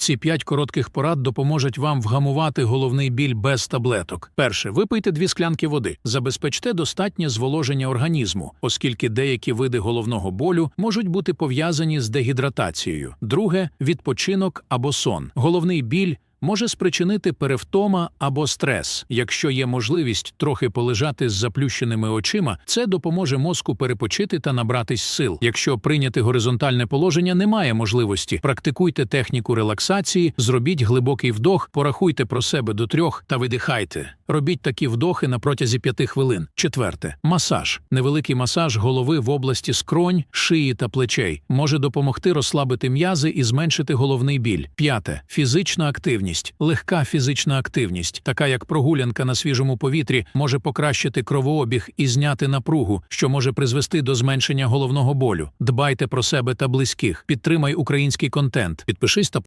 Ці п'ять коротких порад допоможуть вам вгамувати головний біль без таблеток. Перше, випийте дві склянки води. Забезпечте достатнє зволоження організму, оскільки деякі види головного болю можуть бути пов'язані з дегідратацією. Друге відпочинок або сон. Головний біль. Може спричинити перевтома або стрес. Якщо є можливість трохи полежати з заплющеними очима, це допоможе мозку перепочити та набратись сил. Якщо прийняти горизонтальне положення немає можливості, практикуйте техніку релаксації, зробіть глибокий вдох, порахуйте про себе до трьох та видихайте. Робіть такі вдохи на протязі п'яти хвилин. Четверте масаж. Невеликий масаж голови в області скронь, шиї та плечей може допомогти розслабити м'язи і зменшити головний біль. П'яте фізична активність. Легка фізична активність, така як прогулянка на свіжому повітрі, може покращити кровообіг і зняти напругу, що може призвести до зменшення головного болю. Дбайте про себе та близьких. Підтримай український контент. Підпишись та